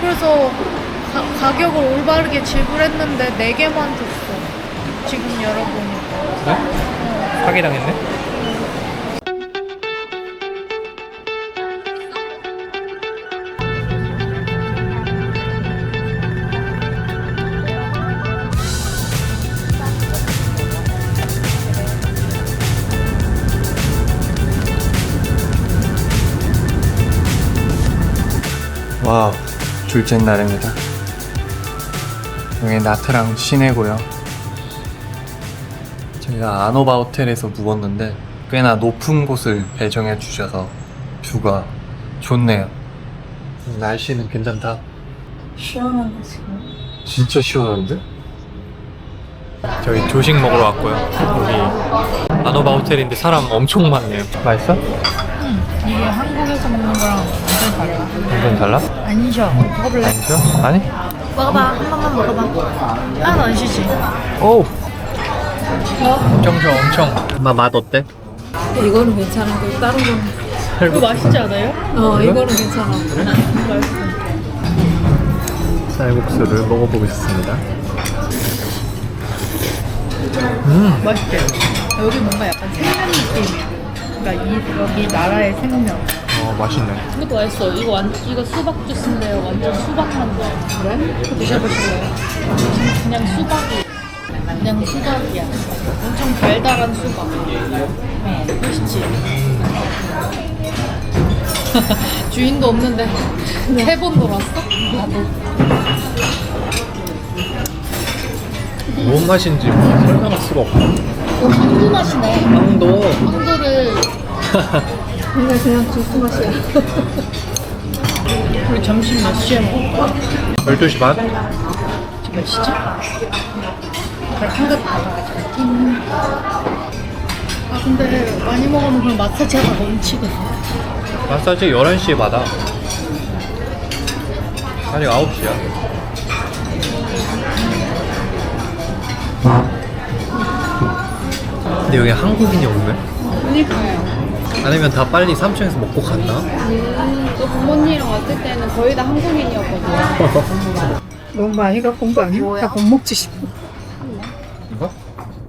그래서 가, 가격을 올바르게 지불했는데 4개만 줬어. 지금 열어보니까. 그래? 사기당했네? 와우, 둘째 날입니다. 여기 나트랑 시내고요. 저희가 아노바 호텔에서 묵었는데 꽤나 높은 곳을 배정해 주셔서 뷰가 좋네요. 날씨는 괜찮다. 시원한데 지금. 진짜 시원한데? 저희 조식 먹으러 왔고요. 여기 아노바 호텔인데 사람 엄청 많네요. 맛있어? 이게 한국에서 먹는 거랑 완전 달라. 완전 달라? 아니죠. 먹어볼래? 아니죠? 아니? 먹어봐. 한 번만 먹어봐. 하나도 안 쉬지. 오! 엄청 좋아, 엄청. 마, 맛 어때? 이거는 괜찮은데 다른 거는 이거 맛있지 않아요? 어? 이거는 괜찮아 맛있어. 쌀국수를 먹어보겠습니다. 음, 맛있대. 여기 뭔가 약간 생면 느낌이야. 그러니까 이, 여기 나라의 생면. 어, 맛있네. 이것도 맛있어. 이거 완, 이거 수박 주스인데요. 완전 수박 맛나. 그래? 드셔보실래요? 그냥 수박이. 그냥 수박이야. 엄청 달달한 수박. 네, 맛있지? 주인도 없는데 세 번 돌았어? 나도. 뭔 맛인지 설명할 수가 없어. 어, 황도 맛이네. 빵도 황도를 이거 그냥 주스 맛이야 우리 점심 몇 시에 먹을까? 12시 반? 지금 몇 시지? 그럼 한급 받아가지고 아 근데 많이 먹으면 그럼 마사지 하다 넘치거든 마사지 11시에 받아. 아직 9시야. 근데 여기 한국인이 없네? 그러니까요 아니면 다 빨리 3층에서 먹고 갔나? 또 부모님이랑 왔을 때는 거의 다 한국인이었거든요 너무 많이 갖고 온거 아니야? 뭐야? 다못 먹지 싶어 이거?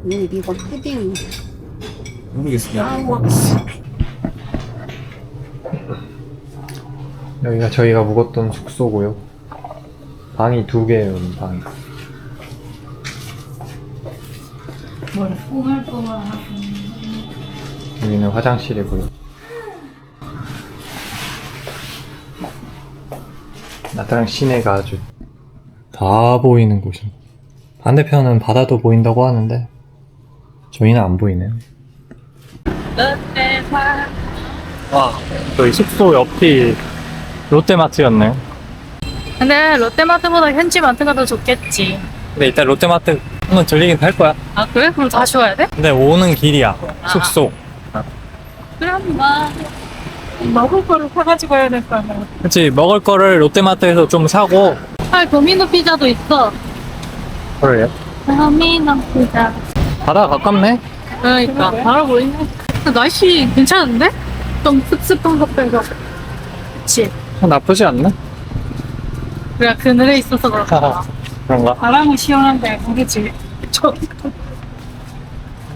네 이거 푸딩 모르겠어요. 여기가 저희가 묵었던 숙소고요. 방이 두 개예요, 방이. 뭘 뽕알뽕알하고 여기는 화장실이고요. 나트랑 시내가 아주 다 보이는 곳이. 반대편은 바다도 보인다고 하는데 저희는 안 보이네요. 와, 저희 숙소 옆이 롯데마트였네요. 근데 롯데마트보다 현지 마트가 더 좋겠지 근데 이따 롯데마트 한번 들리긴 할 거야. 아 그래? 그럼 다시 와야 돼? 근데 오는 길이야, 숙소. 그럼 막 먹을 거를 사가지고 와야 될 거 아니야 그치, 먹을 거를 롯데마트에서 좀 사고. 아 도미노 피자도 있어 그래요? 도미노 피자 바다 가깝네? 그러니까 바로 보이네 날씨 괜찮은데? 좀 습습한 것 빼고 그치 나쁘지 않네? 그래 그늘에 있어서 그렇구나 그런가? 바람은 시원한데 모르지 저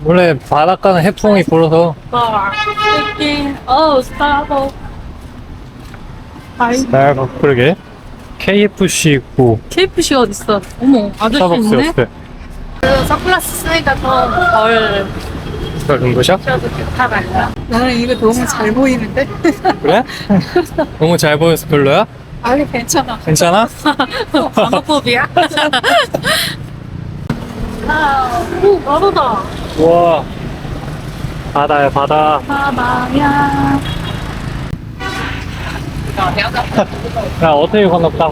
원래 바닷가는 해풍이 불어서. bar 어 아이 날 그러게. KFC 있고. KFC 어딨어? 어머 아저씨 스타벅스 있네? 옆에. 그래서 선글라스 쓰니까 더덜 좋다 말이야? 나는 이거 너무 잘 보이는데? 그래? 너무 잘 보여서 별로야? 아니 괜찮아. 괜찮아? 방어법이야? 아, 오 바다다 우와. 바다야 바다. 바다야. 야 어떻게 건널까?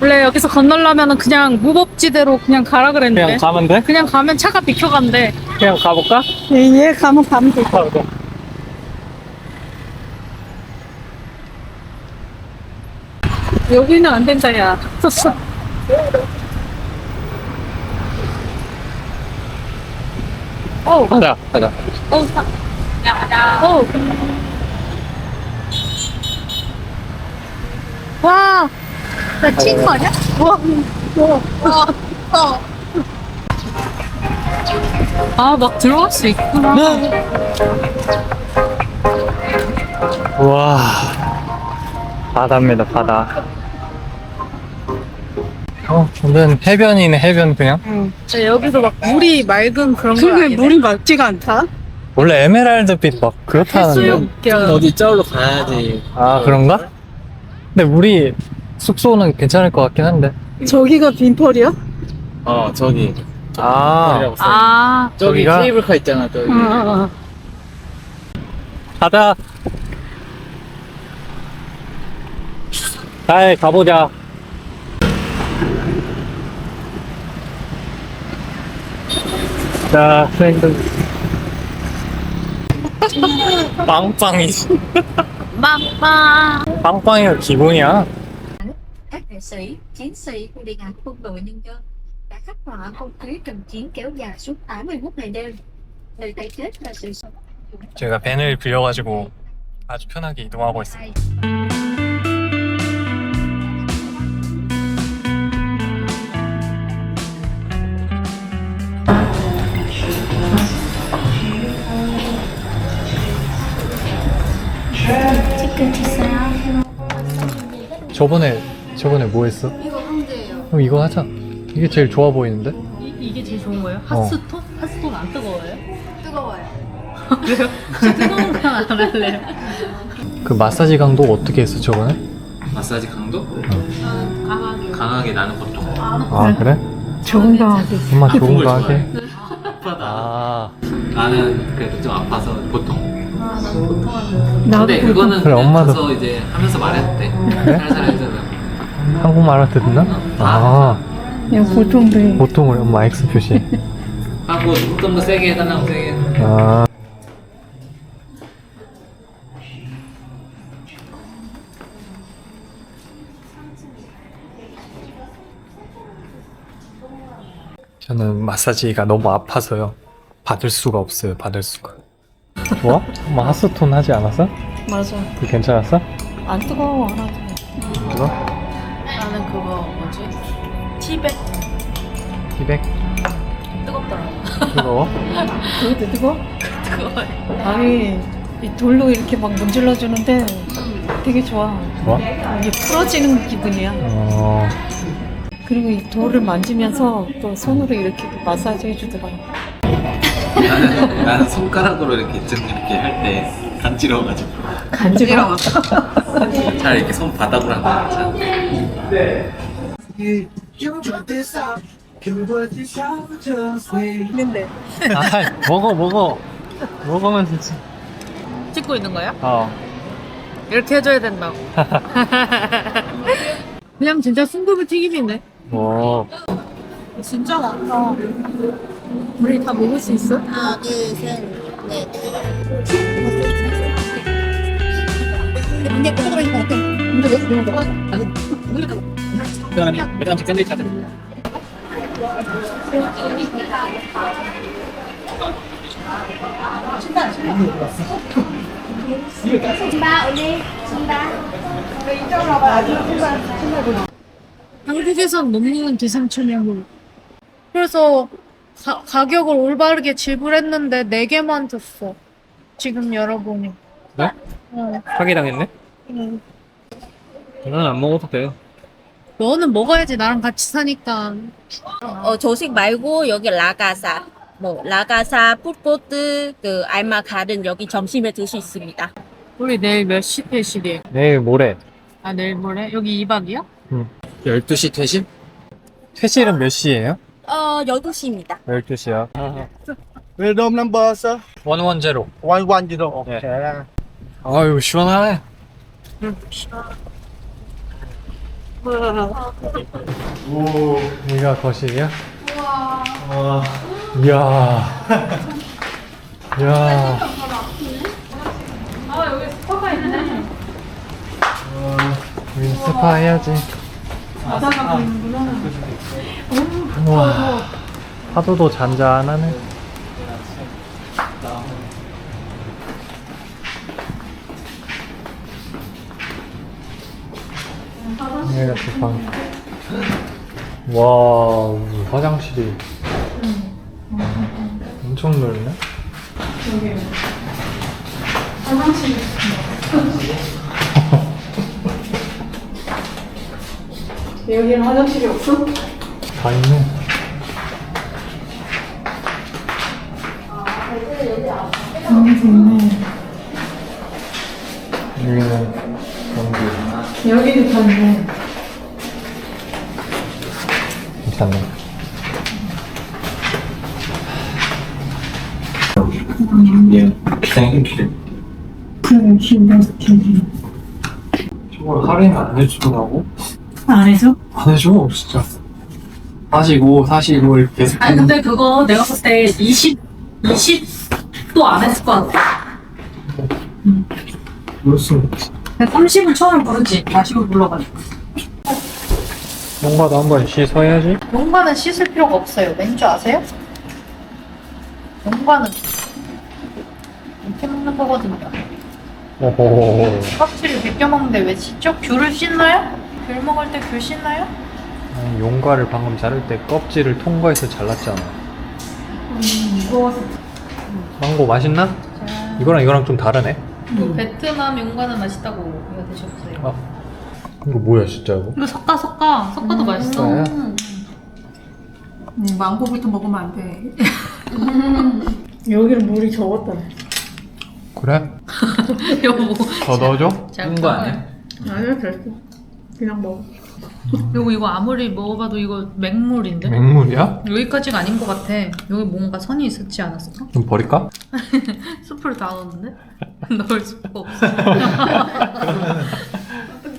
원래 여기서 건널려면 그냥 무법지대로 그냥 가라 그랬는데. 그냥 가면 돼? 그냥 가면 차가 비켜간대. 그냥 가볼까? 얘 가면 가면 돼. 가보자 여기는 안 된다 야 어, 가자 가자 어, 사- 어. 와, 나 친구 아니야? 와, 와, 와. 아, 막 들어갈 수 있구나. 우와. 바다입니다, 바다. 어, 오늘 해변이네, 해변 그냥. 저 여기서 막 물이 맑은 그런 거 아니네? 물이 맑지가 않다? 원래 에메랄드빛 막 그렇다는데. 해수욕장. 어디 저기로 가야지. 아, 그런가? 근데 우리 숙소는 괜찮을 것 같긴 한데. 저기가 빈펄이야? 어, 저기. 아. 아, 저기 저기가? 케이블카 있잖아, 저기. 아, 가자. 잘 가보자. 자, 선생님들. 빵빵이. 빵빵. 빵빵이가 기본이야. các nghệ sĩ, chiến sĩ của Điện ảnh quân đội nhân dân đã khắc họa không khí trận chiến kéo dài suốt 81 ngày đêm. Lời cái kết là sự sống. 제가 밴을 빌려가지고 아주 편하게 이동하고 있습니다. 저번에 저번에 뭐 했어? 이거 황제예요. 그럼 이거 하자. 이게 제일 좋아 보이는데? 이, 이게 제일 좋은 거예요? 어. 핫스톤? 핫스톤 안 뜨거워요? 뜨거워요. 그래요? 뜨거운 건안 할래요. 그 마사지 강도 어떻게 했어 저번에? 마사지 강도? 강하게. 강하게 나는 보통. 아 그래? 좋은 강하게. 엄마 좋은 거 하게. 아파다. 아 나는 그래도 좀 아파서 보통. 아, 난 보통. 근데 그거는 그래, 그냥 엄마도. 가서 이제 하면서 말해도 돼. 그래? 살살 해주면. 한국말 알아듣나? 아 그냥 보통들. 보통을 엄마 X 표시. 하고 좀더 세게 해달라고 세게 해. 아 저는 마사지가 너무 아파서요. 받을 수가 없어요. 받을 수가. 좋아? 엄마 핫스톤 하지 않았어? 맞아. 그 괜찮았어? 안 뜨거워, 하나도. 그거? 나는 그거 뭐지? 티백 200? 뜨겁더라. 뜨거워? 그것도 뜨거워? 그거 아니, 이 돌로 이렇게 막 문질러 주는데 되게 좋아. 좋아? 이게 풀어지는 기분이야. 어... 그리고 이 돌을 만지면서 또 손으로 이렇게 마사지 해주더라고. 나는, 나는 손가락으로 이렇게 좀 이렇게 할 때 간지러워가지고. 간지러워. 잘 이렇게 손바닥으로 괜찮아. 근데 아 먹어 먹어 먹으면 되지 찍고 있는 거야? 어 이렇게 해줘야 된다고. 그냥 진짜 순두부 튀김이네. 오. 진짜 많다. 우리 다 먹을 수 있어? 한국에선 못 먹는 기생충이고. 그래서 가, 가격을 올바르게 지불했는데 4개만 줬어. 지금 열어보니. 네? 어. 사기당했네? 응. 난 안 먹어도 돼 너는 먹어야지 나랑 같이 사니까. 어, 조식 말고 여기 라가사, 뭐 라가사, 풋보트, 그 알마 가든 여기 점심에 드실 수 있습니다. 우리 내일 몇 시 퇴실이에요? 내일 모레 아 내일 모레? 여기 2박이야? 12시 퇴실? 퇴실은 몇 시예요? 어, 12시입니다. 12시요 Will room number, sir? 원원제로 110. Okay. 아유 시원하네 오 여기가 거실이야? 와 이야 이야 아 여기 스파가 있네 여기 스파 해야지 바다가 보이는구나. 우와 파도도 잔잔하네. 여기가 주방. 와, 화장실이. 엄청 넓네. 여기는 화장실이 없어? 다 있네. 여기는 연기. 여기도 다 있네. 괜찮네. 그래, 신경 쓰지. 저걸 할인 안 해주더라고? 안 해줘? 안 해줘, 진짜. 사시고, 사시고, 이렇게. 아니 근데 그거 내가 봤을 때 20, 20도 안 했을 것 같아. 무슨. 30은 처음에 부르지. 다시고 불러가지고. 뭔가도 한번 씻어야지. 용과는 씻을 필요가 없어요. 왠지 아세요? 용과는 이렇게 먹는 거거든요. 오호. 껍질을 벗겨 먹는데 왜 씻죠? 귤을 씻나요? 귤 먹을 때 귤 씻나요? 아니, 용과를 방금 자를 때 껍질을 통과해서 잘랐잖아. 무거워서. 망고 맛있나? 이거랑 이거랑 좀 다르네. 그 베트남 용과는 맛있다고 이거 드셔보세요. 아, 이거 뭐야, 진짜 이거? 이거 섞어 섞어 섞어도 맛있어. 네. 음. 음, 망고부터 먹으면 안 돼. 여기는 물이 적었다. 그래? 여보 더 넣어줘? 잘거 아니야? 아니야, 됐어. 그냥 먹어. 요거 이거 아무리 먹어봐도 이거 맹물인데? 맹물이야? 여기까지가 아닌 것 같아. 여기 뭔가 선이 있었지 않았어? 좀 버릴까? 수프를 다 넣었는데? 넣을 수가 없어.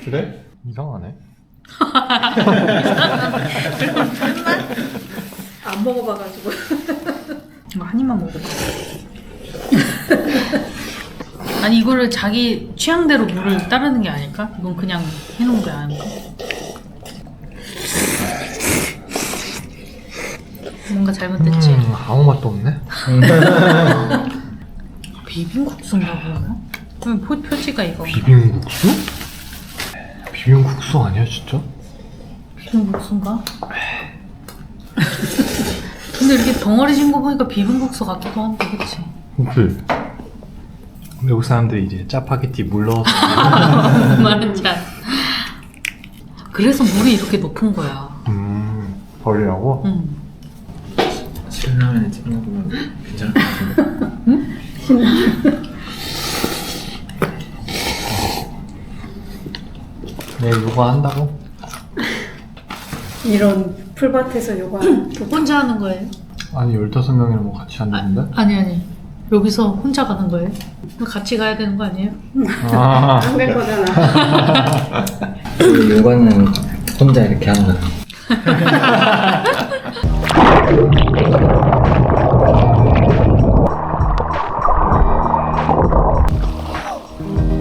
그래? 이상하네. 안 먹어봐가지고. 이거 한 입만 먹어봐. 아니 이거를 자기 취향대로 물을 따르는 게 아닐까? 이건 그냥 해놓은 게 아닐까? 뭔가 잘못됐지. 음, 아무 맛도 없네. 비빔국수인가 그러나? 왜 포, 표지가 이거? 비빔국수? 비빔국수 아니야, 진짜? 비빔국수인가? 근데 이렇게 덩어리 진 거 보니까 비빔국수 같기도 한데 그치? 그치. 외국 사람들이 이제 짜파게티 물 넣어서 말은지 알 그래서 물이 이렇게 높은 거야. 음, 버리라고? 응. 신라면에 찍어 먹으면 괜찮을 것 같은데. 내일 이거 한다고? 이런 풀밭에서 하나. 혼자 하는 거예요? 아니, 15명이랑 뭐 같이 한다는데? 아니 아니. 여기서 혼자 가는 거예요? 같이 가야 되는 거 아니에요? 아, 안될 거잖아. 요거는 혼자 이렇게 하는.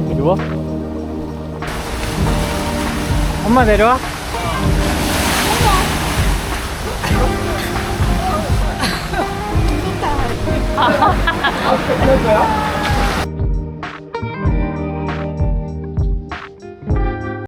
내려와? 엄마 내려와? 않을까요?